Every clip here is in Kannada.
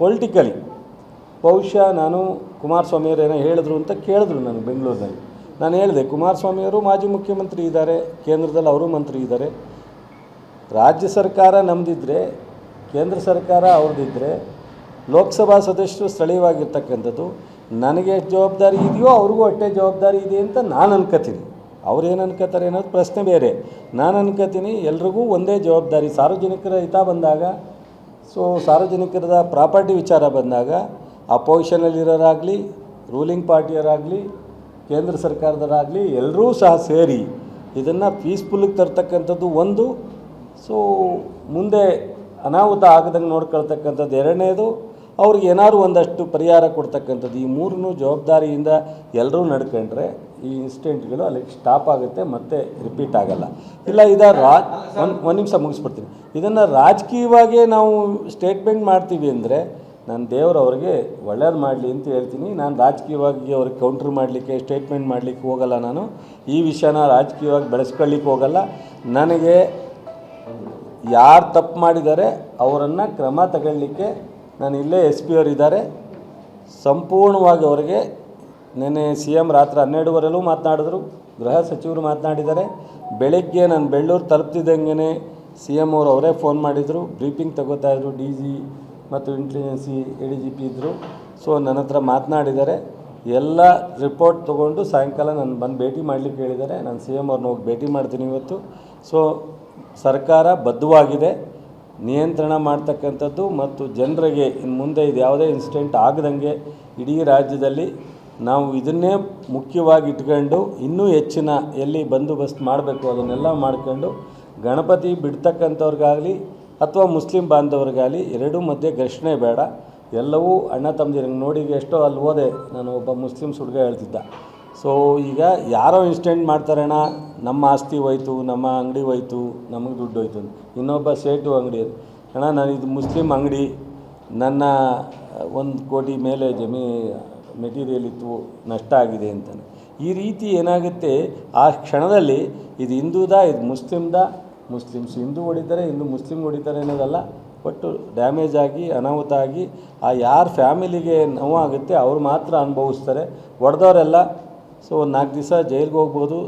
ಪೊಲಿಟಿಕಲಿ ಬಹುಶಃ ನಾನು ಕುಮಾರಸ್ವಾಮಿಯವರು ಏನೋ ಹೇಳಿದ್ರು ಅಂತ ಕೇಳಿದ್ರು ನನಗೆ ಬೆಂಗಳೂರಿನಲ್ಲಿ. ನಾನು ಹೇಳಿದೆ, ಕುಮಾರಸ್ವಾಮಿಯವರು ಮಾಜಿ ಮುಖ್ಯಮಂತ್ರಿ ಇದ್ದಾರೆ, ಕೇಂದ್ರದಲ್ಲಿ ಅವರು ಮಂತ್ರಿ ಇದ್ದಾರೆ. ರಾಜ್ಯ ಸರ್ಕಾರ ನಮ್ಮದಿದ್ದರೆ ಕೇಂದ್ರ ಸರ್ಕಾರ ಅವ್ರದ್ದಿದ್ದರೆ ಲೋಕಸಭಾ ಸದಸ್ಯರು ಸ್ಥಳೀಯವಾಗಿರ್ತಕ್ಕಂಥದ್ದು, ನನಗೆ ಎಷ್ಟು ಜವಾಬ್ದಾರಿ ಇದೆಯೋ ಅವ್ರಿಗೂ ಅಷ್ಟೇ ಜವಾಬ್ದಾರಿ ಇದೆ ಅಂತ ನಾನು ಅನ್ಕೋತೀನಿ. ಅವ್ರು ಏನು ಅನ್ಕೋತಾರೆ ಅನ್ನೋದು ಪ್ರಶ್ನೆ ಬೇರೆ. ನಾನು ಅನ್ಕೋತೀನಿ, ಎಲ್ರಿಗೂ ಒಂದೇ ಜವಾಬ್ದಾರಿ. ಸಾರ್ವಜನಿಕರ ಹಿತ ಬಂದಾಗ ಸೊ ಸಾರ್ವಜನಿಕರದ ಪ್ರಾಪರ್ಟಿ ವಿಚಾರ ಬಂದಾಗ, ಅಪೋಸಿಷನಲ್ಲಿರೋರಾಗಲಿ, ರೂಲಿಂಗ್ ಪಾರ್ಟಿಯವರಾಗಲಿ, ಕೇಂದ್ರ ಸರ್ಕಾರದವರಾಗಲಿ ಎಲ್ಲರೂ ಸಹ ಸೇರಿ ಇದನ್ನು ಪೀಸ್ಫುಲ್ಲಿಗೆ ತರ್ತಕ್ಕಂಥದ್ದು ಒಂದು. ಸೊ ಮುಂದೆ ಅನಾಹುತ ಆಗದಂಗೆ ನೋಡ್ಕೊಳ್ತಕ್ಕಂಥದ್ದು ಎರಡನೇದು. ಅವ್ರಿಗೆ ಏನಾದ್ರು ಒಂದಷ್ಟು ಪರಿಹಾರ ಕೊಡ್ತಕ್ಕಂಥದ್ದು, ಈ ಮೂರನ್ನೂ ಜವಾಬ್ದಾರಿಯಿಂದ ಎಲ್ಲರೂ ನಡ್ಕೊಂಡ್ರೆ ಈ ಇನ್ಸಿಡೆಂಟ್ಗಳು ಅಲ್ಲಿ ಸ್ಟಾಪ್ ಆಗುತ್ತೆ, ಮತ್ತೆ ರಿಪೀಟ್ ಆಗಲ್ಲ. ಇಲ್ಲ, ಇದ ರಾ, ಒಂದು ಒಂದು ನಿಮಿಷ ಮುಗಿಸ್ಬಿಡ್ತೀನಿ. ಇದನ್ನು ರಾಜಕೀಯವಾಗೇ ನಾವು ಸ್ಟೇಟ್ಮೆಂಟ್ ಮಾಡ್ತೀವಿ ಅಂದರೆ, ನಾನು ದೇವರು ಅವ್ರಿಗೆ ಒಳ್ಳೇದು ಮಾಡಲಿ ಅಂತ ಹೇಳ್ತೀನಿ. ನಾನು ರಾಜಕೀಯವಾಗಿ ಅವ್ರಿಗೆ ಕೌಂಟ್ರ್ ಮಾಡಲಿಕ್ಕೆ ಸ್ಟೇಟ್ಮೆಂಟ್ ಮಾಡಲಿಕ್ಕೆ ಹೋಗಲ್ಲ ನಾನು. ಈ ವಿಷಯನ ರಾಜಕೀಯವಾಗಿ ಬೆಳೆಸ್ಕೊಳ್ಳಿಕ್ಕೆ ಹೋಗಲ್ಲ. ನನಗೆ ಯಾರು ತಪ್ಪು ಮಾಡಿದ್ದಾರೆ ಅವರನ್ನು ಕ್ರಮ ತಗೊಳ್ಳಿಕ್ಕೆ ನಾನು ಇಲ್ಲೇ ಎಸ್ ಪಿ ಅವರು ಇದ್ದಾರೆ. ಸಂಪೂರ್ಣವಾಗಿ ಅವರಿಗೆ ನೆನ್ನೆ ಸಿ ಎಂ ರಾತ್ರಿ ಹನ್ನೆರಡುವರೆಲ್ಲೂ ಮಾತನಾಡಿದ್ರು. ಗೃಹ ಸಚಿವರು ಮಾತನಾಡಿದ್ದಾರೆ. ಬೆಳಗ್ಗೆ ನಾನು ಬೆಳ್ಳೂರು ತಲುಪ್ತಿದ್ದಂಗೆ ಸಿ ಎಂ ಅವರು ಅವರೇ ಫೋನ್ ಮಾಡಿದರು. ಬ್ರೀಫಿಂಗ್ ತಗೋತಾ ಇದ್ರು. ಡಿ ಜಿ ಮತ್ತು intelligence A D G P ಇದ್ದರು ಸೊ ನನ್ನ ಹತ್ರ ಮಾತನಾಡಿದ್ದಾರೆ. ಎಲ್ಲ ರಿಪೋರ್ಟ್ ತೊಗೊಂಡು ಸಾಯಂಕಾಲ ನಾನು ಬಂದು ಭೇಟಿ ಮಾಡಲಿಕ್ಕೆ ಹೇಳಿದ್ದಾರೆ. ನಾನು ಸಿ ಎಂ ಅವ್ರನ್ನ ಹೋಗಿ ಭೇಟಿ ಮಾಡ್ತೀನಿ ಇವತ್ತು. ಸೊ ಸರ್ಕಾರ ಬದ್ಧವಾಗಿದೆ. ನಿಯಂತ್ರಣ ಮಾಡ್ತಕ್ಕಂಥದ್ದು ಮತ್ತು ಜನರಿಗೆ ಇನ್ನು ಮುಂದೆ ಇದು ಯಾವುದೇ ಇನ್ಸಿಡೆಂಟ್ ಆಗದಂಗೆ ಇಡೀ ರಾಜ್ಯದಲ್ಲಿ ನಾವು ಇದನ್ನೇ ಮುಖ್ಯವಾಗಿ ಇಟ್ಕೊಂಡು ಇನ್ನೂ ಹೆಚ್ಚಿನ ಎಲ್ಲಿ ಬಂದೋಬಸ್ತ್ ಮಾಡಬೇಕು ಅದನ್ನೆಲ್ಲ ಮಾಡ್ಕೊಂಡು ಗಣಪತಿ ಬಿಡ್ತಕ್ಕಂಥವ್ರಿಗಾಗಲಿ ಅಥವಾ ಮುಸ್ಲಿಂ ಬಾಂಧವರಿಗಾಗಲಿ ಎರಡೂ ಮಧ್ಯೆ ಘರ್ಷಣೆ ಬೇಡ. ಎಲ್ಲವೂ ಅಣ್ಣ ತಮ್ಮದಿರಂಗೆ ನೋಡಿ ಎಷ್ಟೋ ಅಲ್ಲಿ ಹೋದೆ ನಾನು ಒಬ್ಬ ಮುಸ್ಲಿಮ್ಸ್ ಹುಡುಗ ಹೇಳ್ತಿದ್ದ. ಸೊ ಈಗ ಯಾರೋ ಇನ್ಸ್ಟೆಂಟ್ ಮಾಡ್ತಾರೆ ಅಣ್ಣ ನಮ್ಮ ಆಸ್ತಿ ಹೋಯ್ತು, ನಮ್ಮ ಅಂಗಡಿ ಹೋಯ್ತು, ನಮಗೆ ದುಡ್ಡು ಹೋಯ್ತು. ಇನ್ನೊಬ್ಬ ಸೇಟು ಅಂಗಡಿ ಅಣ್ಣ, ನಾನು ಇದು ಮುಸ್ಲಿಮ್ ಅಂಗಡಿ. ನನ್ನ ಒಂದು ಕೋಟಿ ಮೇಲೆ ಜಮೀ ಮೆಟೀರಿಯಲ್ ಇತ್ತು ನಷ್ಟ ಆಗಿದೆ ಅಂತಾನೆ. ಈ ರೀತಿ ಏನಾಗುತ್ತೆ? ಆ ಕ್ಷಣದಲ್ಲಿ ಇದು ಹಿಂದೂದ, ಇದು ಮುಸ್ಲಿಮ್ದ ಮುಸ್ಲಿಮ್ಸ್ ಹಿಂದೂ ಹೊಡಿತಾರೆ, ಹಿಂದೂ ಮುಸ್ಲಿಮ್ ಹೊಡಿತಾರೆ ಅನ್ನೋದಲ್ಲ, ಒಟ್ಟು ಡ್ಯಾಮೇಜ್ ಆಗಿ, ಅನಾಹುತ ಆಗಿ, ಆ ಯಾರ ಫ್ಯಾಮಿಲಿಗೆ ನೋವಾಗುತ್ತೆ ಅವ್ರು ಮಾತ್ರ ಅನುಭವಿಸ್ತಾರೆ. ಹೊಡೆದವರೆಲ್ಲ ಸೊ ಒಂದು ನಾಲ್ಕು ದಿವಸ ಜೈಲಿಗೆ ಹೋಗ್ಬೋದು,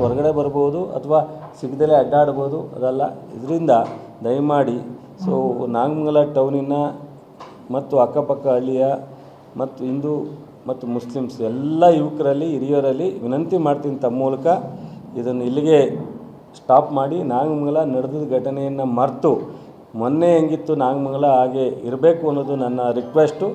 ಹೊರಗಡೆ ಬರ್ಬೋದು ಅಥವಾ ಸಿಗದಲೇ ಅಡ್ಡಾಡ್ಬೋದು, ಅದಲ್ಲ. ಇದರಿಂದ ದಯಮಾಡಿ, ಸೊ ನಾಗಮಂಗಲ ಟೌನಿನ ಮತ್ತು ಅಕ್ಕಪಕ್ಕ ಹಳ್ಳಿಯ ಮತ್ತು ಹಿಂದೂ ಮತ್ತು ಮುಸ್ಲಿಮ್ಸ್ ಎಲ್ಲ ಯುವಕರಲ್ಲಿ, ಹಿರಿಯರಲ್ಲಿ ವಿನಂತಿ ಮಾಡ್ತೀನಿ ತಮ್ಮ ಮೂಲಕ ಇದನ್ನು ಇಲ್ಲಿಗೆ ಸ್ಟಾಪ್ ಮಾಡಿ. ನಾಗಮಂಗಲ ನಡೆದ ಘಟನೆಯನ್ನು ಮರೆತು ಮೊನ್ನೆ ಹೆಂಗಿತ್ತು ನಾಗಮಂಗಲ ಹಾಗೆ ಇರಬೇಕು ಅನ್ನೋದು ನನ್ನ ರಿಕ್ವೆಸ್ಟು.